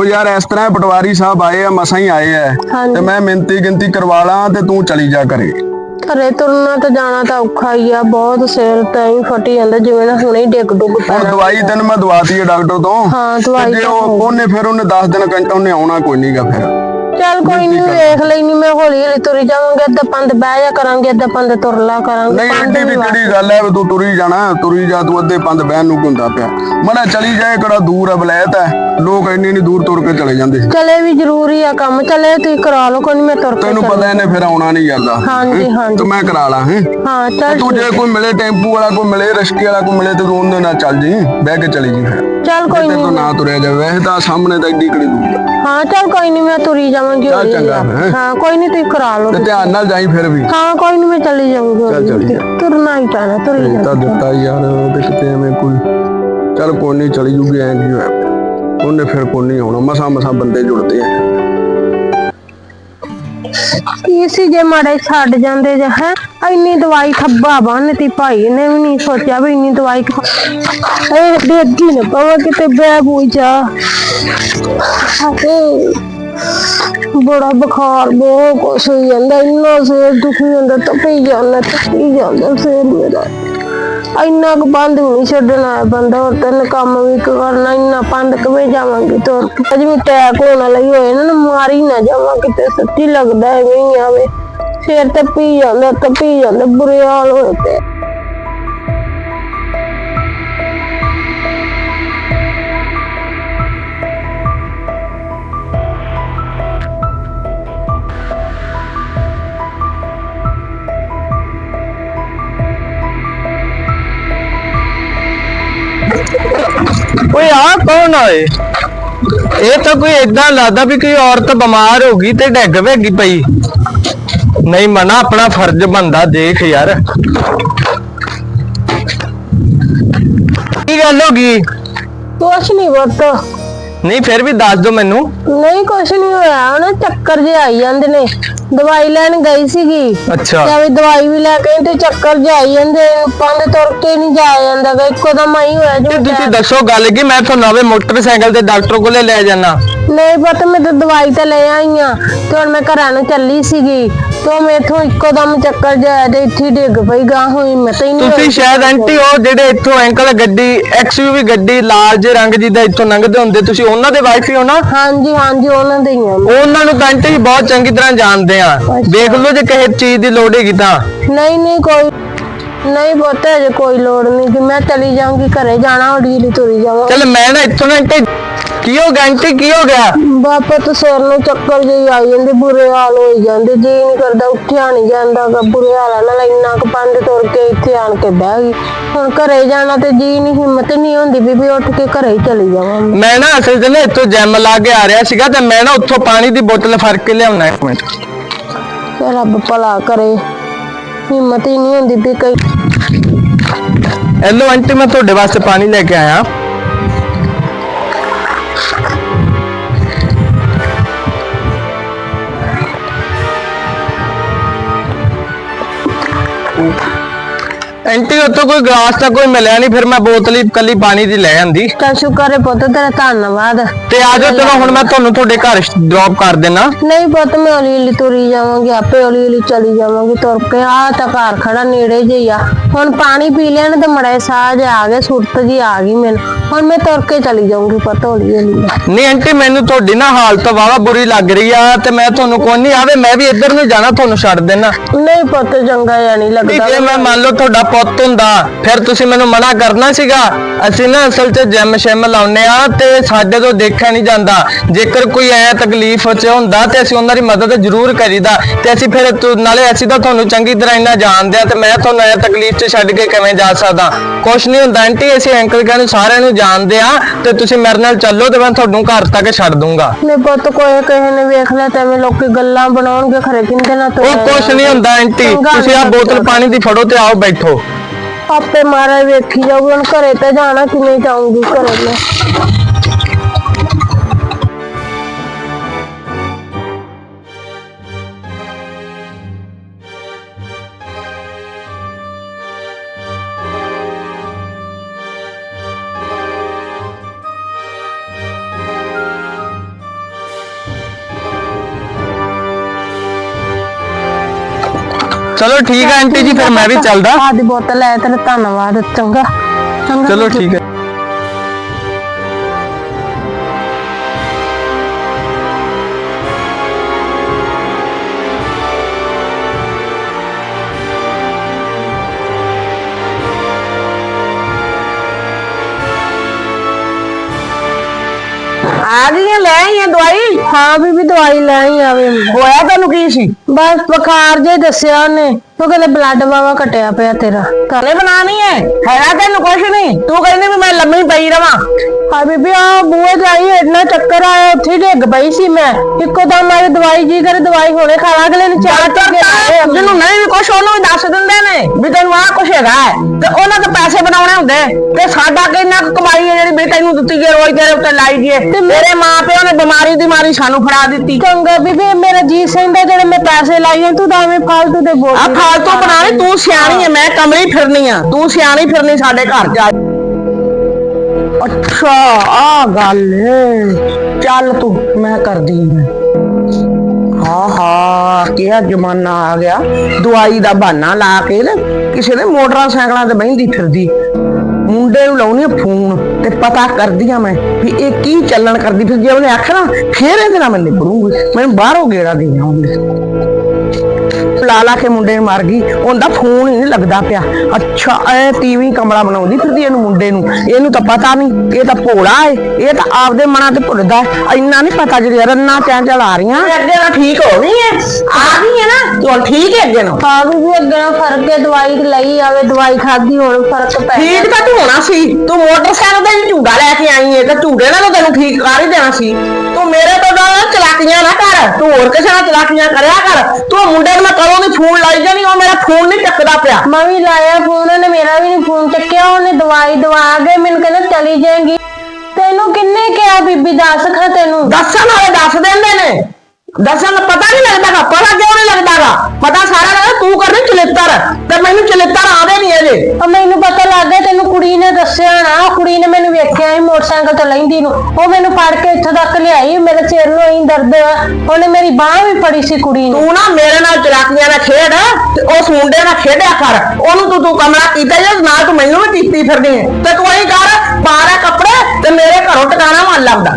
ਉਹ ਯਾਰ ਇਸ ਤਰ੍ਹਾਂ ਹੈ, ਪਟਵਾਰੀ ਸਾਹਿਬ ਆਏ ਆ ਮਸਾਂ ਹੀ ਆਏ ਆ। ਹਾਂਜੀ। ਤੇ ਮੈਂ ਮਿੰਤੀ ਗਿਣਤੀ ਕਰਵਾ ਲਾਂ ਤੇ ਤੂੰ ਚਲੀ ਜਾ ਘਰੇ। ਘਰੇ ਤੁਰਨਾ ਤਾਂ ਜਾਣਾ ਤਾਂ ਔਖਾ ਹੀ ਆ ਬਹੁਤ ਸਿਰ ਤਾਂ ਹੀ ਫਟੀ ਜਾਂਦਾ ਜਿਵੇਂ ਨਾ ਹੁਣੇ ਹੀ ਡਿੱਗ ਡੁੱਗ ਹੁਣ ਪੈਣਾ ਦਵਾਈ ਤੈਨੂੰ ਮੈਂ ਦਵਾਤੀ ਹੈ ਡਾਕਟਰ ਤੋਂ। ਹਾਂ, ਤੇ ਦਵਾਈ ਜੇ ਤਾਂ ਉਹ ਉਹਨੇ ਫਿਰ ਉਹਨੇ 10 ਦਿਨ ਘੰਟਾ ਉਹਨੇ ਆਉਣਾ ਕੋਈ ਨਹੀਂਗਾ ਫਿਰ। ਚੱਲ ਕੋਈ ਨਹੀਂ ਵੇਖ ਲੈਣੀ ਮੈਂ ਹੌਲੀ ਹੌਲੀ ਤੁਰੀ ਜਾਵਾਂਗੇ ਅੱਧਾ ਪੰਦ ਬਹਿ ਜਾ ਕਰਾਂਗੇ ਅੱਧਾ ਪੰਦ ਤੁਰਲਾ ਕਰਾਂਗੇ ਨਹੀਂ ਐਡੀ ਵੀ ਕਿਹੜੀ ਗੱਲ ਵੀ ਤੂੰ ਤੁਰੀ ਜਾਣਾ ਤੁਰੀ ਜਾ ਤੂੰ ਅੱਧੇ ਪੰਦ ਬਹਿਣ ਨੂੰ ਹੁੰਦਾ ਪਿਆ। ਮੜਾ ਚਲੀ ਜਾਏ ਕਿਹੜਾ ਦੂਰ ਹੈ ਬਲੈਤ ਹੈ। ਲੋਕ ਇੰਨੀ ਇੰਨੀ ਦੂਰ ਤੁਰ ਕੇ ਚਲੇ ਜਾਂਦੇ। ਚਲੇ ਵੀ ਜ਼ਰੂਰੀ ਆ ਕੰਮ ਚਲੇ ਤੁਸੀਂ ਕਰਾ ਲਓ ਕੋਈ ਨੀ ਮੈਂ ਤੁਰ ਕੇ ਤੈਨੂੰ ਪਤਾ ਇਹਨੇ ਫਿਰ ਆਉਣਾ ਨਹੀਂ ਜਾਂਦਾ। ਹਾਂਜੀ, ਹੈਂ? ਹਾਂਜੀ। ਤੇ ਮੈਂ ਕਰਾ ਲਾਂ ਹੈ? ਹਾਂ ਚੱਲ ਤੂੰ ਜੇ ਕੋਈ ਮਿਲੇ ਟੈਂਪੂ ਵਾਲਾ ਕੋਈ ਮਿਲੇ ਰਸ਼ਕੇ ਵਾਲਾ ਕੋਈ ਮਿਲੇ ਤੇ ਤੂੰ ਉਹਦੇ ਨਾਲ ਚੱਲ ਜੀ ਬਹਿ ਕੇ ਚਲੀ ਜੀ ਫਿਰ। ਚੱਲ ਕੋਈ ਤੇਰੇ ਤੋਂ ਨਹੀਂ ਨਾ ਤੁਰਿਆ ਜਾਵੇ ਵੈਸੇ ਤਾਂ ਸਾਹਮਣੇ ਤਾਂ ਇੱਡੀ ਕਿਹੜੀ ਦੂਰ ਹੈ ਹਾਂ ਚੱਲ ਕੋਈ ਨਹੀਂ ਮੈਂ ਤੁਰੀ ਜਾਵਾਂਗੀ ਚੱਲ ਹੌਲੀ। ਚੰਗਾ ਫਿਰ, ਹੈਂ? ਹਾਂ ਕੋਈ ਨਹੀਂ ਤੁਸੀਂ ਕਰਾ ਲਓ ਤੇ ਧਿਆਨ ਨਾਲ ਜਾਈ ਫਿਰ ਵੀ। ਹਾਂ ਕੋਈ ਨਹੀਂ ਮੈਂ ਚਲੀ ਜਾਊਂਗੀ ਚੱਲ। ਚੱਲੀ ਤੁਰਨਾ ਹੀ ਪੈਣਾ ਤੁਰੀ ਤਾਂ ਜਾਣਾ ਦਿੱਤਾ ਯਾਰ ਤੇ ਕਿਤੇ ਐਵੇਂ ਕੋਈ। ਚੱਲ ਕੋਈ ਨਹੀਂ ਚਲੀ ਜੂਗੀ ਐਂ ਕੀ ਹੋਇਆ। ਉਹਨੇ ਫਿਰ ਕੋਈ ਨਹੀਂ ਆਉਣਾ ਮਸਾ ਮਸਾ ਬੰਦੇ ਜੁੜਦੇ ਆ। ਕੀ ਸੀ ਜੇ ਮਾੜੇ ਛੱਡ ਜਾਂਦੇ ਜੇ ਹੈ? ਇੰਨੀ ਦਵਾਈ ਖੱਬਾ ਬੰਨਤੀ ਭਾਈ ਨੇ ਵੀ ਨਹੀਂ ਸੋਚਿਆ ਵੀ ਇੰਨੀ ਦਵਾਈ ਇਹ ਡੇਗੀ ਨਾ ਪਵਾ ਕਿਤੇ ਬੈ ਬੂਜਾ ਬੜਾ ਬੁਖਾਰ, ਬਹੁਤ ਕੁਛ ਹੋਈ ਜਾਂਦਾ, ਇੰਨਾ ਸਿਰ ਦੁਖੀ ਜਾਂਦਾ, ਤਪੀ ਜਾਂਦਾ ਤਪੀ ਜਾਂਦਾ ਸਿਰ ਮੇਰਾ। ਇੰਨਾ ਕੁ ਬੰਦ ਵੀ ਨਹੀਂ ਛੱਡਣਾ ਹੈ ਬੰਦਾ, ਹੋਰ ਤੈਨੂੰ ਕੰਮ ਵੀ ਕਰਨਾ, ਇੰਨਾ ਪੰਦ ਕਵੇ ਜਾਵਾਂਗੇ ਤੁਰ ਕੇ? ਅਜ ਵੀ ਟੈਕ ਹੋਣ ਲਈ ਹੋਏ ਨਾ ਨਾ ਮਾਰੀ ਨਾ ਜਾਵਾਂ, ਕਿਤੇ ਸੱਚੀ ਲੱਗਦਾ ਐਵੇਂ ਹੀ ਆਵੇ। ਸਿਰ ਤਪੀ ਜਾਂਦਾ ਤਪੀ ਜਾਂਦਾ, ਬੁਰੇ ਹਾਲ ਹੋਏ ਤੇ ਓਏ ਆ ਕੌਣ ਆਏ ਇਹ? ਤਾਂ ਕੋਈ ਏਦਾਂ ਲੱਗਦਾ ਵੀ ਕੋਈ ਔਰਤ ਬਿਮਾਰ ਹੋ ਗਈ ਤੇ ਡਿੱਗ ਵੇਗੀ ਪਈ। ਨਹੀਂ ਮਨਾ, ਆਪਣਾ ਫਰਜ਼ ਬੰਦਾ ਦੇਖ ਯਾਰ। ਕੀ ਗੱਲ ਹੋ ਗਈ? ਕੁਛ ਨਹੀਂ ਬਤ ਨਹੀਂ ਫਿਰ ਵੀ ਦੱਸ ਦੋ ਮੈਨੂੰ। ਨਹੀਂ ਕੁਛ ਨਹੀਂ ਹੋਇਆ। ਨਾ ਚੱਕਰ ਜੇ ਆਈ ਜਾਂਦੇ ਨੇ। ਦਵਾਈ ਲੈਣ ਗਈ ਸੀਗੀ। ਅੱਛਾ। ਤੇ ਵੀ ਦਵਾਈ ਵੀ ਲੈ ਕੇ ਤੇ ਚੱਕਰ ਜੇ ਆਈ ਜਾਂਦੇ। ਪੰਦ ਤੁਰ ਕੇ ਨਹੀਂ ਜਾਇਆ ਜਾਂਦਾ ਗਾ। ਇੱਕੋ ਦਮ ਆਈ ਹੋਇਆ ਤੇ ਤੁਸੀਂ ਦੱਸੋ ਗੱਲ ਕੀ? ਮੈਂ ਤੁਹਾਨੂੰ ਨਵੇਂ ਮੋਟਰਸਾਈਕਲ ਤੇ ਡਾਕਟਰ ਕੋਲੇ ਲੈ ਜਾਣਾ ਨਹੀਂ ਪਤਾ ਮੈਂ ਤਾਂ ਦਵਾਈ ਤਾਂ ਲੈ ਆਈ ਆ। ਤੇ ਹੁਣ ਮੈਂ ਘਰਾਂ ਨੂੰ ਚੱਲੀ ਸੀਗੀ। ਤੇ ਮੇਥੋਂ ਇੱਕੋ ਦਮ ਚੱਕਰ ਜਿਹਾ ਤੇ ਇੱਥੇ ਹੀ ਡਿੱਗ ਪਈ ਗਾਂ ਹੋਈ ਮੈਂ ਤਾਂ ਹੀ ਨਹੀਂ ਤੁਸੀਂ ਸ਼ਾਇਦ ਆਂਟੀ ਉਹ ਜਿਹੜੇ ਇੱਥੋਂ ਅੰਕਲ ਗੱਡੀ ਐਕਸਯੂਵੀ ਗੱਡੀ ਲਾਲ ਜਿਹੇ ਰੰਗ ਦੀ ਦਾ ਇੱਥੋਂ ਲੰਘਦੇ ਹੁੰਦੇ ਤੁਸੀਂ ਉਹਨਾਂ ਦੇ ਵਾਈਫ ਹੀ ਹੋ ਨਾ? ਹਾਂਜੀ ਹਾਂਜੀ ਉਹਨਾਂ ਦੇ ਹੀ ਆ। ਮੈਂ। ਉਹਨਾਂ ਨੂੰ ਤਾਂ ਆਂਟੀ ਬਹੁਤ ਚੰਗੀ ਤਰ੍ਹਾਂ ਜਾਣਦੇ ਆ। ਦੇਖ ਲਓ ਜੇ ਕਿਸੇ ਚੀਜ਼ ਦੀ ਲੋੜ ਹੈਗੀ ਤਾਂ। ਨਹੀਂ ਨਹੀਂ ਕੋਈ ਨਹੀਂ ਪੁੱਤ ਅਜੇ ਕੋਈ ਲੋੜ ਨਹੀਂ ਕਿ ਮੈਂ ਚਲੀ ਜਾਊਂਗੀ ਘਰੇ ਜਾਣਾ ਹੌਲੀ ਹੌਲੀ ਤੁਰੀ ਜਾਵਾਂ। ਚੱਲ ਮੈਂ ਨਾ ਇੱਥੋਂ ਨਾ ਆਂਟੀ ਕੀ ਹੋ ਗਿਆ ਆਂਟੀ ਕੀ ਹੋ ਗਿਆ? ਬਾਪਾ ਤਾਂ ਸਿਰ ਨੂੰ ਚੱਕਰ ਜਿਹੀ ਆਈ ਜਾਂਦੇ ਬੁਰੇ ਹਾਲ ਹੋਈ ਜਾਂਦੇ ਜੀ ਨਹੀਂ ਕਰਦਾ ਉੱਠਿਆ ਨਹੀਂ ਜਾਂਦਾ ਗਾ ਬੁਰੇ ਹਾਲਾਂ ਨਾਲ ਇੰਨਾ ਕੁ ਪੰਡ ਤੁਰ ਕੇ ਇੱਥੇ ਆਣ ਕੇ ਬਹਿ ਗਈ। ਹੁਣ ਘਰੇ ਜਾਣਾ ਤੇ ਜੀ ਨਹੀਂ ਹਿੰਮਤ ਨਹੀਂ ਹੁੰਦੀ ਵੀ ਉੱਠ ਕੇ ਘਰੇ ਹੀ ਚਲੀ ਜਾਵਾਂ ਮੈਂ ਨਾ ਅਸਲ 'ਚ ਨਾ ਇੱਥੋਂ ਜੈਮ ਲਾ ਕੇ ਆ ਰਿਹਾ ਸੀਗਾ ਤੇ ਮੈਂ ਨਾ ਉੱਥੋਂ ਪਾਣੀ ਦੀ ਬੋਤਲ ਫੜ ਕੇ ਲਿਆਉਣਾ ਇੱਕ ਮਿੰਟ। ਤੇ ਰੱਬ ਭਲਾ ਕਰੇ। ਹਿੰਮਤ ਹੀ ਨਹੀਂ ਹੁੰਦੀ ਵੀ ਕਈ ਐਲੋ ਆਂਟੀ, ਮੈਂ ਤੁਹਾਡੇ ਵਾਸਤੇ ਪਾਣੀ ਲੈ ਕੇ ਆਇਆ। ਆਂਟੀ ਉੱਥੋਂ ਕੋਈ ਗਲਾਸ ਤਾਂ ਕੋਈ ਮਿਲਿਆ ਨਹੀਂ ਫਿਰ ਮੈਂ ਬੋਤਲ ਹੀ ਕੱਲੀ ਪਾਣੀ ਦੀ ਲੈ ਆਂਦੀ। ਤਾਂ ਸ਼ੁਕਰ ਹੈ ਪੁੱਤ ਤੇਰਾ ਧੰਨਵਾਦ। ਤੇ ਆ ਜਾਓ ਚਲੋ ਹੁਣ ਮੈਂ ਤੁਹਾਨੂੰ ਤੁਹਾਡੇ ਘਰ ਡ੍ਰੌਪ ਕਰ ਦੇਣਾ ਨਹੀਂ ਪੁੱਤ ਮੈਂ ਹੌਲੀ ਹੌਲੀ ਤੁਰੀ ਜਾਵਾਂਗੀ ਆਪੇ ਹੌਲੀ ਹੌਲੀ ਚਲੀ ਜਾਵਾਂਗੀ ਤੁਰ ਕੇ ਆ ਤਾਂ ਘਰ ਖੜਾ ਨੇੜੇ ਜਿਹੀ ਆ। ਹੁਣ ਪਾਣੀ ਪੀ ਲੈਣ ਤੇ ਮੜੇ ਸਾਹ ਜਿਹਾ ਆ ਗਿਆ ਸੁਰਤ ਜੀ ਆ ਗਈ ਮੈਨੂੰ। ਹੁਣ ਮੈਂ ਤੁਰ ਕੇ ਚਲੀ ਜਾਊਂਗੀ ਪੁੱਤ ਹੌਲੀ ਹੌਲੀ ਨਹੀਂ ਆਂਟੀ ਮੈਨੂੰ ਤੁਹਾਡੀ ਨਾ ਹਾਲਤ ਵਾਵਾ ਬੁਰੀ ਲੱਗ ਰਹੀ ਆ ਤੇ ਮੈਂ ਤੁਹਾਨੂੰ ਕੋਈ ਨਹੀਂ ਆਵੇ ਮੈਂ ਵੀ ਇੱਧਰ ਨੂੰ ਜਾਣਾ ਤੁਹਾਨੂੰ ਛੱਡ ਦੇਣਾ ਨਹੀਂ ਪੁੱਤ ਚੰਗਾ ਜਾਂ ਨਹੀਂ ਲੱਗਦਾ। ਜੇ ਮੈਂ ਮੰਨ ਲਓ ਤੁਹਾਡਾ ਪੁੱਤ ਹੁੰਦਾ। ਫਿਰ ਤੁਸੀਂ ਮੈਨੂੰ ਮਨਾ ਕਰਨਾ ਸੀਗਾ। ਅਸੀਂ ਨਾ ਅਸਲ 'ਚ ਜਿਮ ਸ਼ਿਮ ਲਾਉਨੇ ਆ ਤੇ ਸਾਡੇ ਤੋਂ ਦੇਖਿਆ ਨਹੀਂ ਜਾਂਦਾ। ਜੇਕਰ ਕੋਈ ਐ ਤਕਲੀਫ 'ਚ ਹੁੰਦਾ ਤੇ ਅਸੀਂ ਉਹਨਾਂ ਦੀ ਮਦਦ ਜ਼ਰੂਰ ਕਰੀਦਾ। ਤੇ ਅਸੀਂ ਫਿਰ ਤੁ- ਨਾਲੇ ਅਸੀਂ ਤਾਂ ਤੁਹਾਨੂੰ ਚੰਗੀ ਤਰ੍ਹਾਂ ਇੰਨਾ ਜਾਣਦੇ ਆ ਤੇ ਮੈਂ ਤੁਹਾਨੂੰ ਐ ਤਕਲੀਫ 'ਚ ਛੱਡ ਕੇ ਕਿਵੇਂ ਜਾ ਸਕਦਾ। ਕੁਛ ਨਹੀਂ ਹੁੰਦਾ ਆਂਟੀ ਅਸੀਂ ਅੰਕਲ ਕਹਿੰਦੇ ਸਾਰਿਆਂ ਨੂੰ ਜਾਣਦੇ ਆ ਤੇ ਤੁਸੀਂ ਮੇਰੇ ਨਾਲ ਚੱਲੋ ਤੇ ਮੈਂ ਤੁਹਾਨੂੰ ਘਰ ਤੱਕ ਛੱਡ ਦੂੰਗਾ। ਨਹੀਂ ਪੁੱਤ ਕੋਈ ਕਿਸੇ ਨੇ ਵੇਖ ਲਿਆ ਤੇ ਐਵੇਂ ਲੋਕੀ ਗੱਲਾਂ ਬਣਾਉਣਗੇ ਖਰੇ ਕਿੰਦੇ ਨਾਲ ਉਹ ਕੁਛ ਨਹੀਂ ਹੁੰਦਾ ਆਂਟੀ। ਚੰਗਾ ਤੁਸੀਂ ਆ ਨੀ ਬੋਤਲ ਪਾਣੀ ਦੀ ਫੜੋ ਤੇ ਆਓ ਬੈਠੋ। ਆਪੇ ਮਾਰਾ ਵੇਖੀ ਜਾਊਗੀ ਹੁਣ ਘਰੇ ਤੇ ਜਾਣਾ ਕਿਵੇਂ ਜਾਊਂਗੀ ਘਰੇ ਮੈਂ। ਚਲੋ ਠੀਕ ਹੈ ਆਂਟੀ ਜੀ ਫਿਰ ਮੈਂ ਵੀ ਚੱਲਦਾ। ਆਦੀ ਬੋਤਲ ਲੈ ਤੇਰੇ ਧੰਨਵਾਦ ਚੰਗਾ ਚੰਗਾ ਚਲੋ ਠੀਕ ਹੈ ਆ ਗਈ ਲੈ ਆਈ ਦਵਾਈ? ਹਾਂ ਬੀਬੀ ਦਵਾਈ ਲੈ ਆਈ ਆਵੇ ਹੋਇਆ ਤੈਨੂੰ ਕੀ ਸੀ? ਬਸ ਬੁਖਾਰ ਜੇ ਦੱਸਿਆ ਉਹਨੇ। ਉਹ ਕਹਿੰਦੇ ਬਲੱਡ ਵਾਵਾ ਘਟਿਆ ਪਿਆ ਤੇਰਾ। ਕਲੇ ਬਣਾਣੀ ਹੈ। ਹੈਗਾ ਤੈਨੂੰ ਕੁਛ ਨਹੀਂ। ਤੂੰ ਕਹਿੰਦੀ ਵੀ ਮੈਂ ਲੰਮੀ ਪਈ ਰਵਾਂ। ਹਾਂ ਬੀਬੀ ਆ ਬੂਹੇ ਜਾਈ ਇੰਨਾ ਚੱਕਰ ਆਇਆ ਉੱਥੇ ਹੀ ਡਿੱਗ ਪਈ ਸੀ ਮੈਂ। ਇੱਕੋ ਦਮ ਮਾਰੇ ਦਵਾਈ ਜੀ ਕਰੇ ਦਵਾਈ ਹੁਣੇ ਖਾ ਲਾ ਅਗਲੇ ਨੇ ਡਾਕਟਰ ਤਾਂ ਜਿਹਨੂੰ ਨਹੀਂ ਵੀ ਕੁਛ ਉਹਨੂੰ ਵੀ ਦੱਸ ਦਿੰਦੇ ਨੇ ਵੀ ਤੈਨੂੰ ਆਹ ਕੁਛ ਹੈਗਾ ਹੈ। ਤੇ ਉਹਨਾਂ ਤੋਂ ਪੈਸੇ ਬਣਾਉਣੇ ਹੁੰਦੇ। ਤੇ ਸਾਡਾ ਕਿੰਨਾ ਕੁ ਕਮਾਈ ਹੈ ਜਿਹੜੀ ਵੀ ਤੈਨੂੰ ਦਿੱਤੀ ਗਈ ਰੋਜ਼ ਤੇਰੇ ਉੱਤੇ ਲਾਈ ਗਈ ਤੇ ਮੇਰੇ ਮਾਂ ਪਿਓ ਨੇ ਬਿਮਾਰੀ ਦੀ ਮਾਰੀ ਸਾਨੂੰ ਫੜਾ ਦਿੱਤੀ। ਚੰਗਾ ਬੀਬੀ ਮੇਰਾ ਜੀ ਸਹਿੰਦਾ ਜਿਹੜੇ ਮੈਂ ਪੈਸੇ ਲਾਈਏ ਤੂੰ ਤਾਂ ਐਵੇਂ ਫਾਲਤੂ ਦੇ ਬੋਲ ਆ ਫਾਲਤੂ ਬਣਾਣੀ ਤੂੰ ਸਿਆਣੀ ਹੈ ਮੈਂ ਕਮਲੀ ਫਿਰਨੀ ਆ। ਤੂੰ ਸਿਆਣੀ ਫਿਰਨੀ ਸਾਡੇ ਘਰ ਚ ਅੱਛਾ ਆ ਗੱਲ। ਏ ਚੱਲ ਤੂੰ, ਮੈਂ ਕਰਦੀ ਹਾਂ ਹਾਂ ਹਾਂ ਕਿਹਾ ਜ਼ਮਾਨਾ ਆ ਗਿਆ। ਦਵਾਈ ਦਾ ਬਹਾਨਾ ਲਾ ਕੇ ਨਾ, ਕਿਸੇ ਨੇ ਮੋਟਰਸਾਈਕਲਾਂ ਤੇ ਬਹਿੰਦੀ ਫਿਰਦੀ। ਮੁੰਡੇ ਨੂੰ ਲਾਉਣੀ ਆ ਫੋਨ, ਤੇ ਪਤਾ ਕਰਦੀ ਆ ਮੈਂ ਵੀ ਇਹ ਕੀ ਚੱਲਣ ਕਰਦੀ ਫਿਰ ਜੇ ਉਹਨੇ ਆਖਣਾ ਫੇਰ ਇਹਦੇ ਨਾਲ ਮੈਂ ਨਿਬੜੂੰਗੀ। ਮੈਨੂੰ ਬਾਹਰੋਂ ਗੇੜਾ ਦੇ ਆਉਂਗੀ ਲਾ ਲਾ ਕੇ ਮੁੰਡੇ ਨੂੰ ਮਾਰ ਗਈ। ਉਹਦਾ ਫੋਨ ਹੀ ਨਹੀਂ ਲੱਗਦਾ ਪਿਆ। ਅੱਛਾ ਐ ਟੀਵੀ ਕਮਲਾ ਬਣਾਉਂਦੀ ਫਿਰਦੀ ਇਹਨੂੰ ਮੁੰਡੇ ਨੂੰ। ਇਹਨੂੰ ਤਾਂ ਪਤਾ ਨਹੀਂ ਇਹ ਤਾਂ ਭੋਲਾ ਏ। ਇਹ ਤਾਂ ਆਪਦੇ ਮਨਾਂ ਤੇ ਭੁੱਲਦਾ। ਇੰਨਾ ਨਹੀਂ ਪਤਾ ਜਿਹੜੀ ਰੰਨਾ ਚੈਂ ਚਲ ਆ ਰਹੀਆਂ ਅੱਗੇ ਨਾਲ ਠੀਕ ਹੋ ਗਈ ਐ ਆ ਗਈ ਐ ਨਾ? ਤੂੰ ਠੀਕ ਹੈ ਅੱਗੇ ਨੂੰ ਹਾਂ ਬੀਬੀ ਅੱਗੇ ਨਾਲ ਫ਼ਰਕ ਹੈ ਦਵਾਈ ਲਈ ਆਵੇ ਦਵਾਈ ਖਾਦੀ ਹੁਣ ਫ਼ਰਕ ਪੈ ਠੀਕ ਤਾਂ ਤੂੰ ਹੋਣਾ ਸੀ। ਤੂੰ ਮੋਟਰਸਾਈਕਲ ਤੇ ਝੂੜਾ ਲੈ ਕੇ ਆਈ ਏ ਤੇ ਝੂੜੇ ਨਾਲ ਤੈਨੂੰ ਠੀਕ ਕਰ ਹੀ ਦੇਣਾ ਸੀ। ਮੇਰੇ ਤੋਂ ਨਾ ਚਲਾਕੀਆਂ ਨਾ ਕਰ ਤੂੰ ਹੋਰ ਕਿਸੇ ਨਾਲ ਚਲਾਕੀਆਂ ਕਰਿਆ ਕਰ। ਤੂੰ ਮੁੰਡੇ ਨੂੰ ਮੈਂ ਕਦੋਂ ਦੀ ਫੋਨ ਲਾਈ ਜਾਨੀ ਉਹ ਮੇਰਾ ਫੋਨ ਨਹੀਂ ਚੱਕਦਾ ਪਿਆ। ਮੈਂ ਵੀ ਲਾਇਆ ਫੋਨ ਉਹਨੇ ਮੇਰਾ ਵੀ ਨਹੀਂ ਫੋਨ ਚੱਕਿਆ ਉਹਨੇ ਦਵਾਈ ਦਵਾ ਕੇ ਮੈਨੂੰ ਕਹਿੰਦਾ ਚਲੀ ਜਾਏਗੀ। ਤੈਨੂੰ ਕਿੰਨੇ ਕਿਹਾ ਬੀਬੀ ਦੱਸ ਖਾ ਤੈਨੂੰ। ਦੱਸਣ ਵਾਲੇ ਦੱਸ ਦਿੰਦੇ ਨੇ। ਦੱਸਣ ਦਾ ਪਤਾ ਨਹੀਂ ਲੱਗਦਾਗਾ ਪਤਾ ਕਿਉਂ ਨਹੀਂ ਲੱਗਦਾਗਾ? ਪਤਾ ਸਾਰਾ ਲੱਗਦਾ ਤੂੰ ਕਰਨੀ ਚਲਿੱਤਰ ਤੇ ਮੈਨੂੰ ਚਲਿੱਤਰ ਆਦੇ ਨਹੀਂ ਇਹਦੇ। ਉਹ ਮੈਨੂੰ ਪਤਾ ਲੱਗ ਗਿਆ ਤੈਨੂੰ ਕੁੜੀ ਨੇ ਦੱਸਿਆ ਨਾ ਕੁੜੀ ਨੇ ਮੈਨੂੰ ਵੇਖਿਆ ਸੀ ਮੋਟਰਸਾਈਕਲ ਤੇ ਲੈਂਦੀ ਨੂੰ। ਉਹ ਮੈਨੂੰ ਫੜ ਕੇ ਇੱਥੋਂ ਤੱਕ ਲਿਆਈ ਮੇਰੇ ਸਿਰ ਨੂੰ ਹੀ ਦਰਦ ਆ ਉਹਨੇ ਮੇਰੀ ਬਾਹ ਵੀ ਫੜੀ ਸੀ ਕੁੜੀ ਨੇ। ਤੂੰ ਨਾ ਮੇਰੇ ਨਾਲ ਚਲਾਕੀਆਂ ਨਾਲ ਖੇਡ ਤੇ ਉਸ ਮੁੰਡੇ ਨਾਲ ਖੇਡਿਆ ਕਰ। ਉਹਨੂੰ ਤੂੰ ਤੂੰ ਕਮਲਾ ਕੀਤਾ ਜੇ ਨਾਲ ਤੂੰ ਮੈਨੂੰ ਵੀ ਕੀਤੀ ਫਿਰਦੀ ਹੈ ਤੇ ਤੂੰ ਐਂ ਕਰ ਬਾਰਾ ਕੱਪੜੇ ਤੇ ਮੇਰੇ ਘਰੋਂ ਟਿਕਾਣਾ ਮੰਨ ਲੱਗਦਾ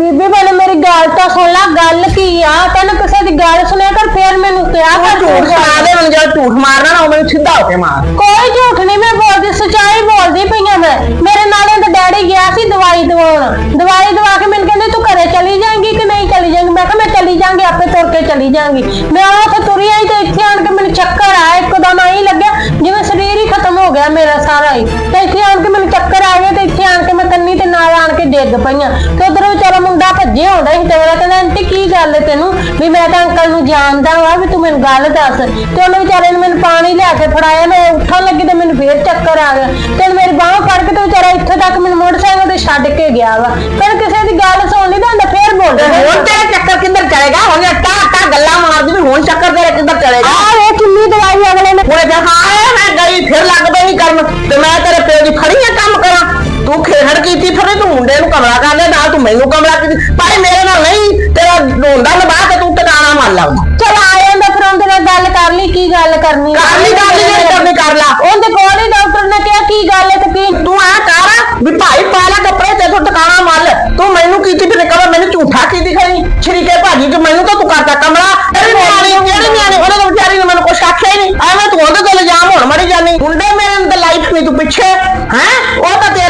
ਬੀਬੀ ਪਹਿਲੇ ਮੇਰੀ ਗੱਲ ਤਾਂ ਸੁਣ ਲੈ ਗੱਲ ਕੀ ਆ? ਤੈਨੂੰ ਕਿਸੇ ਦੀ ਗੱਲ ਸੁਣਿਆ ਕਰ ਫੇਰ ਮੈਨੂੰ ਕਿਹਾ ਕਰ ਝੂਠ ਸੁਣਾ ਦੇ ਮੈਨੂੰ ਜਦੋਂ ਝੂਠ ਮਾਰਨਾ ਨਾ ਉਹ ਮੈਨੂੰ ਸਿੱਧਾ ਹੋ ਕੇ ਮਾਰ। ਕੋਈ ਝੂਠ ਨਹੀਂ ਮੈਂ ਬੋਲਦੀ ਸੱਚਾਈ ਬੋਲਦੀ ਪਈਆਂ ਮੈਂ। ਮੇਰੇ ਨਾਲ ਇਹਦਾ ਡੈਡੀ ਗਿਆ ਸੀ ਦਵਾਈ ਦਵਾਉਣ। ਦਵਾਈ ਦਵਾ ਕੇ ਮੈਨੂੰ ਕਹਿੰਦੇ ਤੂੰ ਘਰੇ ਚਲੀ ਜਾਏਂਗੀ ਕਿ ਨਹੀਂ ਚਲੀ ਜਾਏਂਗੀ? ਮੈਂ ਕਿਹਾ ਮੈਂ ਚਲੀ ਜਾਾਂਗੀ ਆਪੇ ਤੁਰ ਕੇ ਚਲੀ ਜਾਾਂਗੀ ਮੈਂ ਉੱਥੇ ਤੁਰੀ ਆਈ ਤੇ ਇੱਥੇ ਆਣ ਕੇ ਮੈਨੂੰ ਚੱਕਰ ਆਇਆ ਇੱਕਦਮ ਆਈ ਲੱਗਿਆ ਜਿਵੇਂ ਸਰੀਰ ਹੀ ਖਤਮ ਹੋ ਗਿਆ ਮੇਰਾ ਸਾਰਾ ਹੀ। ਤੇ ਇੱਥੇ ਆਣ ਕੇ ਮੈਨੂੰ ਚੱਕਰ ਆ ਗਿਆ ਤੇ ਇੱਥੇ ਆਣ ਕੇ ਮੈਂ ਨਾਲ ਆਣ ਕੇ ਡਿੱਗ ਪਈਆਂ। ਤੇ ਉਧਰ ਵਿਚਾਰਾ ਮੁੰਡਾ ਭੱਜਿਆ ਹੁੰਦਾ ਸੀ ਤੇ ਮੇਰਾ ਕਹਿੰਦਾ ਆਂਟੀ ਕੀ ਗੱਲ ਹੈ ਤੈਨੂੰ? ਵੀ ਮੈਂ ਤਾਂ ਅੰਕਲ ਨੂੰ ਜਾਣਦਾ ਵਾ ਵੀ ਤੂੰ ਮੈਨੂੰ ਗੱਲ ਦੱਸ। ਤੇ ਉਹਨੇ ਵਿਚਾਰੇ ਨੇ ਮੈਨੂੰ ਪਾਣੀ ਲਿਆ ਕੇ ਫੜਾਇਆ ਮੈਂ ਉੱਠਣ ਲੱਗੀ ਤੇ ਮੈਨੂੰ ਫੇਰ ਚੱਕਰ ਆ ਗਿਆ। ਤੇ ਮੇਰੀ ਬਾਹ ਫੜ ਕੇ ਤੇ ਵਿਚਾਰਾ ਇੱਥੇ ਤੱਕ ਮੈਨੂੰ ਮੋਟਰਸਾਈਕਲ ਤੇ ਛੱਡ ਕੇ ਗਿਆ ਵਾ। ਪਰ ਕਿਸੇ ਦੀ ਗੱਲ ਸੁਣ ਤਾਂ ਹੁੰਦਾ ਫੇਰ ਬੋਲ ਤੇ ਹੁਣ ਤੇਰਾ ਚੱਕਰ ਕਿੱਧਰ ਚਲੇਗਾ? ਹੁਣ ਟਾ ਟਾ ਗੱਲਾਂ ਮਾਰਦੀ ਵੀ ਹੁਣ ਚੱਕਰ ਤੇਰਾ ਕਿੱਧਰ ਚਲੇਗਾ? ਆ ਵੇ ਕਿੰਨੀ ਦਵਾਈ ਅਗਲੇ ਨੇ ਹੁਣੇ ਤੇ ਹਾਂ ਮੈਂ ਗਈ ਫਿਰ ਲੱਗ ਪਈ ਕਰਨ ਤੇ ਮੈਂ ਤੇਰੇ ਪਿਓ ਦੀ ਫੜੀ ਆ ਕੰਮ ਕਰਾਂ। ਤੂੰ ਖੇਹੜ ਕੀਤੀ ਫਿਰ ਤੂੰ ਮੁੰਡੇ ਨੂੰ ਕਮਲਾ ਕਰ ਲਿਆ ਨਾਲ ਤੂੰ ਮੈਨੂੰ ਕਮਲਾ ਕੀਤੀ ਭਾਈ ਮੇਰੇ ਨਾਲ ਨਹੀਂ ਤੇਰਾ ਢੋਂਦਾ ਲਵਾ ਕੇ ਤੂੰ ਟਿਕਾਣਾ ਮੰਨ ਲੱਗਦਾ ਚਲ ਆ ਜਾਂਦਾ ਫਿਰ ਉਹਦੇ ਨਾਲ ਗੱਲ ਕਰ ਲਈ ਕੀ ਗੱਲ ਕਰਨੀ ਕਰ ਲਈ ਗੱਲ ਜਿਹੜੀ ਕਰਨੀ ਕਰ ਲਾ। ਉਹਦੇ ਕੋਲ ਹੀ ਡਾਕਟਰ ਨੇ ਕਿਹਾ ਕੀ ਗੱਲ ਹੈ ਤੇ ਕੀ? ਤੂੰ ਆ ਕਰ ਵੀ ਭਾਈ ਪਾ ਲੈ ਕੱਪੜੇ ਤੇ ਤੂੰ ਟਿਕਾਣਾ ਮੰਨ ਤੂੰ ਮੈਨੂੰ ਕੀਤੀ ਫਿਰ ਕਹਾਂ ਮੈਨੂੰ ਝੂਠਾ ਕੀਤੀ ਖਰੀ ਛਰੀਕੇ ਭਾਜੀ ਤੂੰ ਮੈਨੂੰ ਤਾਂ ਤੂੰ ਕਰਤਾ ਕਮਲਾ ਤੇਰੀ ਨਿਆਣੀ ਜਿਹੜੀ ਨਿਆਣੀ ਉਹਨੇ ਤਾਂ ਵਿਚਾਰੀ ਨੇ ਮੈਨੂੰ ਕੁਛ ਆਖਿਆ ਹੀ ਨਹੀਂ। ਐਵੇਂ ਤੂੰ ਉਹਦੇ ਤੋਂ ਇਲਜ਼ਾਮ ਹੁਣ ਮਰੀ ਜਾਨੀ। ਮੁੰਡੇ ਮੇਰੇ ਤਾਂ ਲਾਈਫ ਨਹੀਂ ਤੂੰ ਪਿੱਛੇ। ਹੈ? ਉਹ ਤਾਂ ਤੇਰੇ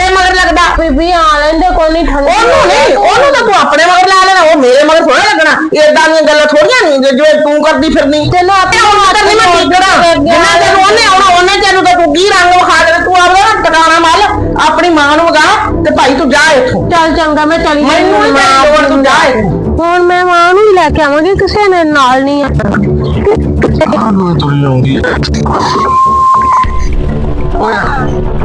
ਬੀਬੀ ਆ ਲੈਂਦੇ ਕੋਈ ਨਹੀਂ ਠੰਡੀ ਉਹਨੂੰ ਨਹੀਂ ਉਹਨੂੰ ਤਾਂ ਤੂੰ ਆਪਣੇ ਮਗਰ ਲਾ ਲੈਣਾ ਉਹ ਮੇਰੇ ਮਗਰ ਥੋੜਾ ਲੱਗਣਾ। ਏਦਾਂ ਦੀਆਂ ਗੱਲਾਂ ਥੋੜੀਆਂ ਨਹੀਂ ਜੋ ਜੋ ਤੂੰ ਕਰਦੀ ਫਿਰਨੀ। ਤੈਨੂੰ ਆਪੇ ਹੁਣ ਨਹੀਂ ਮੈਂ ਠੀਕ ਕਰਾਂ। ਜਿੰਨਾ ਤੈਨੂੰ ਉਹਨੇ ਆਉਣਾ ਉਹਨੇ ਤੈਨੂੰ ਤਾਂ ਤੂੰ ਕੀ ਰੰਗ ਵਿਖਾ ਦੇ ਤੂੰ ਆਪਣਾ ਟਿਕਾਣਾ ਮੱਲ ਆਪਣੀ ਮਾਂ ਨੂੰ ਵਗਾ ਤੇ ਭਾਈ ਤੂੰ ਜਾ ਇੱਥੋਂ। ਚੱਲ ਚੰਗਾ ਮੈਂ ਚਲੀ ਮੈਨੂੰ ਨਹੀਂ ਤੇਰੀ ਲੋੜ ਤੂੰ ਜਾ ਇੱਥੋਂ। ਹੁਣ ਮੈਂ ਮਾਂ ਨੂੰ ਹੀ ਲੈ ਕੇ ਆਵਾਂਗੀ ਕਿਸੇ ਨੇ ਨਾਲ ਨਹੀਂ ਆਉਣਾ। ਆਹ ਤੁਰੀ ਆਉਂਦੀ ਓਏ।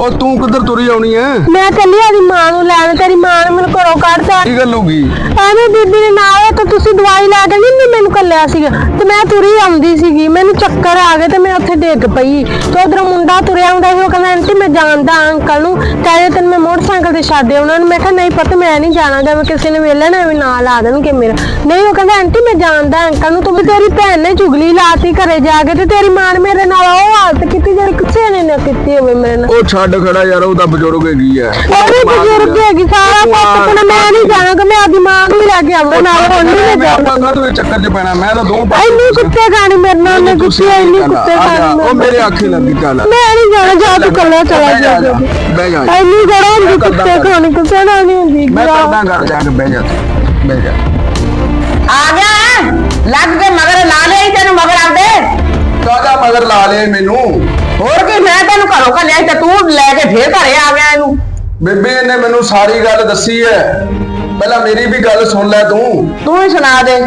ਉਹ ਤੂੰ ਕਿੱਧਰ ਤੁਰੀ ਆਉਣੀ ਐ? ਮੈਂ ਚੱਲੀ ਆਦੀ ਮਾਂ ਨੂੰ ਲੈਣ ਤੇਰੀ ਮਾਂ ਨੇ ਮੈਨੂੰ ਘਰੋਂ ਕੱਢਤਾ। ਕੀ ਗੱਲ ਹੋ ਗਈ? ਐਵੇਂ ਬੀਬੀ ਨੇ ਨਾਲ ਤਾਂ ਤੁਸੀਂ ਦਵਾਈ ਲੈ ਕੇ ਨਹੀਂ ਮੈਨੂੰ ਕੱਲਿਆ ਸੀਗਾ। ਤੇ ਮੈਂ ਤੁਰੀ ਆਉਂਦੀ ਸੀਗੀ ਮੈਨੂੰ ਚੱਕਰ ਆ ਗਏ ਤੇ ਮੈਂ ਉੱਥੇ ਡਿੱਗ ਪਈ। ਤੇ ਉਧਰ ਮੁੰਡਾ ਤੁਰਿਆ ਆਉਂਦਾ ਸੀ ਉਹ ਕਹਿੰਦਾ ਆਂਟੀ ਮੈਂ ਜਾਣਦਾ ਅੰਕਲ ਨੂੰ ਚਾਹੇ ਤੈਨੂੰ ਮੋਟਰਸਾਈਕਲ ਤੇ ਛੱਡ ਉਹਨਾਂ ਨੂੰ ਮੈਂ ਕਿਹਾ ਨਹੀਂ ਪਤਾ ਮੈਂ ਨਹੀਂ ਜਾਣਾਗਾ ਮੈਂ ਕਿਸੇ ਨੇ ਵੇਲੇ ਨਾ ਐਵੇਂ ਨਾਲ ਆ ਦੇਣਗੇ ਮੇਰਾ ਨਹੀਂ ਉਹ ਕਹਿੰਦਾ ਆਂਟੀ ਮੈਂ ਜਾਣਦਾ ਅੰਕਲ ਨੂੰ ਤੂੰ ਤੇਰੀ ਭੈਣ ਨੇ ਚੁਗਲੀ ਲਾਤੀ ਘਰੇ ਜਾ ਕੇ ਤੇ ਤੇਰੀ ਮਾਂ ਨੇ ਮੇਰੇ ਨਾਲ ਉਹ ਹਾਲਤ ਕੀਤੀ ਜਿਹੜੀ ਕਿਸੇ ਨੇ ਨਾ ਕੀਤੀ ਹੋਵੇ ਮੇਰੇ ਨਾਲ। ਉਹ ਛੱਡ ਖੜਾ ਯਾਰ ਉਹਦਾ ਬਜ਼ੁਰਗ ਹੈਗੀ ਐ ਉਹ ਵੀ ਬਜ਼ੁਰਗ ਹੈਗੀ ਸਾਰਾ ਪੁੱਤ ਪੁੱਤ ਮੈਂ ਨਹੀਂ ਜਾਣਾਗਾ ਮੈਂ ਆਦੀ ਮਾਂ ਨੂੰ ਲੈ ਕੇ ਆਉਂਗਾ ਨਾਲ ਹੁਣ ਨਹੀਂ ਜਾਣਾ ਆਪਾਂ ਤੂੰ ਇਹ ਚੱਕਰ 'ਚ ਪੈਣਾ ਮੈਂ ਤਾਂ ਦੋ ਇੰਨੀ ਕੁੱਤੇ ਖਾਣੀ ਮੇਰੇ ਨਾਲ ਨੇ ਕੁੱਤੇ ਇੰਨੀ ਕੁੱਤੇ ਆ ਖਾਣੀ ਉਹ ਮੇਰੇ ਅੱਖੇ ਲੱਗੀ ਚੱਲ ਮੈਂ ਨਹੀਂ ਜਾਣਾ ਜਾ ਤੂੰ ਕੱਲਾ ਚਲਾ ਜਾ ਬਹਿ ਜਾ। ਇੰਨੀ ਗੜਾ ਹੁੰਦੀ ਕੁੱਤੇ ਖਾਣੀ ਕੁੱਤੇ ਨਾਲ ਨਹੀਂ ਹੁੰਦੀ ਮੈਂ ਕਰਦਾ ਘਰ ਜਾ ਕੇ ਬਹਿ ਜਾ ਤੂੰ, ਬਹਿ ਜਾ। ਆ ਗਿਆ ਹੈਂ? ਲੱਗ ਕੇ ਮਗਰ ਲਾ ਲਈ ਤੈਨੂੰ ਮਗਰ ਆਉਂਦੇ ਕਾਹਦਾ ਮਗਰ ਲਾ ਲਿਆ ਮੈਨੂੰ। ਹੋਰ ਕੀ ਮੈਂ ਤੈਨੂੰ ਘਰੋਂ ਘੱਲਿਆ ਸੀ ਤੇ ਤੂੰ ਲੈ ਕੇ ਫੇਰ ਘਰੇ ਆ ਗਿਆ ਇਹਨੂੰ। ਬੇਬੇ ਇਹਨੇ ਮੈਨੂੰ ਸਾਰੀ ਗੱਲ ਦੱਸੀ ਐ ਪਹਿਲਾਂ ਮੇਰੀ ਵੀ ਗੱਲ ਸੁਣ ਲੈ ਤੂੰ। ਤੂੰ ਹੀ ਸੁਣਾ ਦੇ।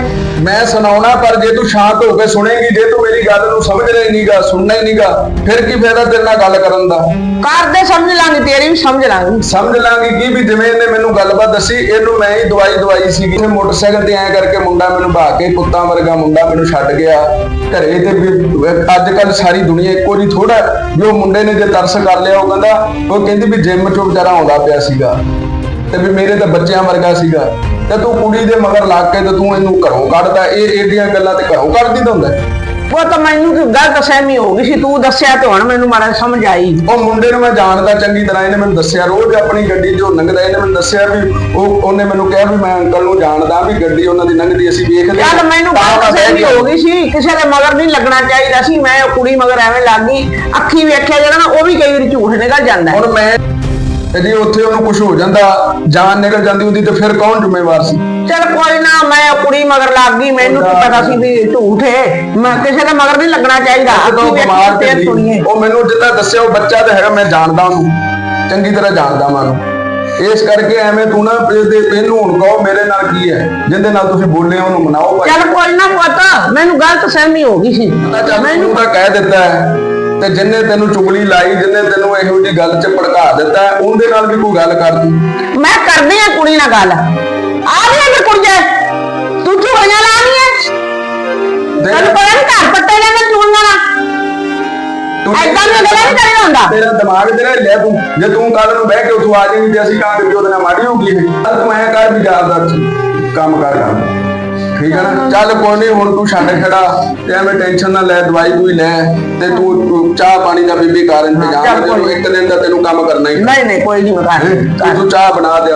ਮੈਂ ਸੁਣਾਉਣਾ ਪਰ ਜੇ ਤੂੰ ਸ਼ਾਂਤ ਹੋ ਕੇ ਸੁਣੇਗੀ ਜੇ ਤੂੰ ਮੇਰੀ ਗੱਲ ਨੂੰ ਸਮਝ ਰਹੀ ਨਹੀਂਗਾ ਸੁਣਨਾ ਹੀ ਨਹੀਂਗਾ ਫਿਰ ਕੀ ਫਾਇਦਾ ਤੇਰੇ ਨਾਲ ਗੱਲ ਕਰਨ ਦਾ? ਕਰਦੇ ਸਮਝ ਲਾਂਗੇ ਤੇਰੀ ਵੀ ਸਮਝ ਲਾਂਗੇ। ਸਮਝ ਲਾਂਗੀ ਕੀ ਵੀ ਜਿਵੇਂ ਇਹਨੇ ਮੈਨੂੰ ਗੱਲਬਾਤ ਦੱਸੀ ਇਹਨੂੰ ਮੈਂ ਹੀ ਦਵਾਈ ਦਵਾਈ ਸੀਗੀ। ਤੇ ਮੋਟਰਸਾਈਕਲ ਤੇ ਐਂ ਕਰਕੇ ਮੁੰਡਾ ਮੈਨੂੰ ਭਾ ਕੇ ਕੁੱਤਾਂ ਵਰਗਾ ਮੁੰਡਾ ਮੈਨੂੰ ਛੱਡ ਗਿਆ। ਘਰੇ ਤੇ ਵੀ ਅੱਜ ਕੱਲ ਸਾਰੀ ਦੁਨੀਆ ਇੱਕੋ ਜੀ ਥੋੜਾ ਵੀ ਉਹ ਮੁੰਡੇ ਨੇ ਜੇ ਤਰਸ ਕਰ ਲਿਆ ਉਹ ਕਹਿੰਦਾ ਉਹ ਕਹਿੰਦੀ ਵੀ ਜਿਮ ਚੋਂ ਵਿਚਾਰਾ ਆਉਂਦਾ ਪਿਆ ਸੀਗਾ। ਤੇ ਵੀ ਮੇਰੇ ਤਾਂ ਬੱਚਿਆਂ ਵਰਗਾ ਸੀਗਾ ਤੇ ਤੂੰ ਕੁੜੀ ਦੇ ਮਗਰ ਲੱਗ ਕੇ ਤੇ ਤੂੰ ਇਹਨੂੰ ਘਰੋਂ ਕੱਢਦਾ ਇਹ ਏਡੀਆਂ ਗੱਲਾਂ ਤੇ ਘਰੋਂ ਕੱਢ ਦਿੰਦਾ ਹੁੰਦਾ ਉਹ ਤਾਂ ਮੈਨੂੰ ਕੀ ਗਲਤ ਸਹਿਮੀ ਹੋ ਗਈ ਸੀ ਤੂੰ ਦੱਸਿਆ ਤੇ ਹੁਣ ਮੈਨੂੰ ਮਾੜਾ ਸਮਝ ਆਈ ਉਹ ਮੁੰਡੇ ਨੂੰ ਮੈਂ ਜਾਣਦਾ ਚੰਗੀ ਤਰ੍ਹਾਂ ਇਹਨੇ ਮੈਨੂੰ ਦੱਸਿਆ ਰੋਜ਼ ਆਪਣੀ ਗੱਡੀ 'ਚੋਂ ਲੰਘਦਾ ਇਹਨੇ ਮੈਨੂੰ ਦੱਸਿਆ ਵੀ ਉਹ ਉਹਨੇ ਮੈਨੂੰ ਕਿਹਾ ਵੀ ਮੈਂ ਅੰਕਲ ਨੂੰ ਜਾਣਦਾ ਵੀ ਗੱਡੀ ਉਹਨਾਂ ਦੀ ਲੰਘਦੀ ਅਸੀਂ ਵੇਖਦੇ ਹਾਂ। ਚੱਲ ਮੈਨੂੰ ਗਲਤ ਸਹਿਮੀ। ਹੋ ਗਈ ਸੀ ਕਿਸੇ ਦੇ ਮਗਰ ਨਹੀਂ ਲੱਗਣਾ ਚਾਹੀਦਾ ਸੀ ਮੈਂ ਉਹ ਕੁੜੀ ਮਗਰ ਐਵੇਂ ਲੱਗ ਗਈ ਅੱਖੀ ਵੇਖਿਆ ਜਿਹੜਾ ਨਾ ਉਹ ਵੀ ਕਈ ਵਾਰੀ ਝੂਠ ਨਿਕਲ ਜਾਂਦਾ। ਹੁਣ ਮੈਂ ਤੇ ਜੇ ਉੱਥੇ ਉਹਨੂੰ ਕੁਝ ਹੋ ਜਾਂਦਾ ਜਾਨ ਨਿਕਲ ਜਾਂਦੀ ਹੁੰਦੀ ਤੇ ਫਿਰ ਕੌਣ ਜ਼ਿੰਮੇਵਾਰ ਸੀ? ਚੱਲ ਕੋਈ ਨਾ ਮੈਂ ਕੁੜੀ ਮਗਰ ਲੱਗ ਗਈ ਮੈਨੂੰ ਕੀ ਪਤਾ ਸੀ ਵੀ ਝੂਠ ਹੈ ਮੈਂ ਕਿਸੇ ਦੇ ਮਗਰ ਨਹੀਂ ਲੱਗਣਾ ਚਾਹੀਦਾ। ਜਦੋਂ ਬਿਮਾਰ ਉਹ ਮੈਨੂੰ ਜਿੱਦਾਂ ਦੱਸਿਆ ਉਹ ਬੱਚਾ ਤਾਂ ਹੈਗਾ ਮੈਂ ਜਾਣਦਾ ਉਹਨੂੰ। ਚੰਗੀ ਤਰ੍ਹਾਂ ਜਾਣਦਾ ਮੈਂ ਉਹਨੂੰ। ਇਸ ਕਰਕੇ ਐਵੇਂ ਤੂੰ ਨਾ ਇਹਦੇ ਇਹਨੂੰ ਹੁਣ ਕਹੋ ਮੇਰੇ ਨਾਲ ਕੀ ਹੈ? ਜਿੰਦੇ ਨਾਲ ਤੁਸੀਂ ਬੋਲੇ ਉਹਨੂੰ ਮਨਾਓ ਭਾਈ। ਚੱਲ ਕੋਈ ਨਾ ਪਤਾ ਮੈਨੂੰ ਗਲਤ ਸਹਿਮੀ ਹੋ ਗਈ ਸੀ। ਮੈਨੂੰ ਤਾਂ ਕਹਿ ਦਿੱਤਾ ਹੈ। ਤੇ ਜਿੰਨੇ ਤੈਨੂੰ ਚੁਗਲੀ ਲਾਈ ਜਿੰਨੇ ਤੈਨੂੰ ਇਹੋ ਜਿਹੀ ਗੱਲ 'ਚ ਭੜਕਾ ਦਿੱਤਾ ਉਹਦੇ ਨਾਲ ਵੀ ਕੋਈ ਗੱਲ ਕਰ ਤੂੰ ਮੈਂ ਕਰਦੀ ਆ ਕੁੜੀ ਨਾਲ ਗੱਲ। ਆ ਰਹੀ ਹੈ ਕੁੜੀਏ ਤੂੰ ਝੂੜੀਆਂ ਲਾਣੀ ਹੈ ਤੈਨੂੰ ਪਤਾ ਨਹੀਂ ਘਰ ਪੱਟੇ ਜਾਂਦੇ ਝੂੜੀਆਂ ਨਾਲ? ਤੂੰ ਏਦਾਂ ਦੀਆਂ ਗੱਲਾਂ ਨਹੀਂ ਕਰੀਦਾ ਹੁੰਦਾ। ਤੇਰਾ ਦਿਮਾਗ ਤੇਰਾ ਹਿੱਲਿਆ ਤੂੰ। ਜੇ ਤੂੰ ਕੱਲ ਨੂੰ ਬਹਿ ਕੇ ਉੱਥੋਂ ਆ ਜਾਏਂਗੀ ਤੇ ਅਸੀਂ ਕਹਾਂਗੇ ਵੀ ਉਹਦੇ ਨਾਲ ਮਾੜੀ ਹੋ ਗਈ ਇਹ ਚੱਲ ਤੂੰ ਐਂ ਕਰ ਵੀ ਰੱਖ ਕੰਮ ਕਰ ਕੰਮ। ਠੀਕ ਹੈ ਨਾ? ਚੱਲ ਕੋਈ ਨਹੀਂ ਹੁਣ ਤੂੰ ਛੱਡ ਖੜਾ। ਤੇ ਐਵੇਂ ਟੈਨਸ਼ਨ ਨਾ ਲੈ ਦਵਾਈ ਦੂਈ ਲੈ। ਤੇ ਤੂੰ ਤੂੰ ਚਾਹ ਪਾਣੀ ਦਾ ਬੀਬੀ ਕਰ ਇੰਤਜ਼ਾਮ ਕੋਈ ਤੈਨੂੰ ਇੱਕ ਦਿਨ ਦਾ ਤੈਨੂੰ ਕੰਮ ਕਰਨਾ ਹੀ ਨਹੀਂ ਨਹੀਂ ਕੋਈ ਨਹੀਂ ਮੈਂ? ਕਰ ਤੂੰ ਚਾਹ ਬਣਾ ਦੇ।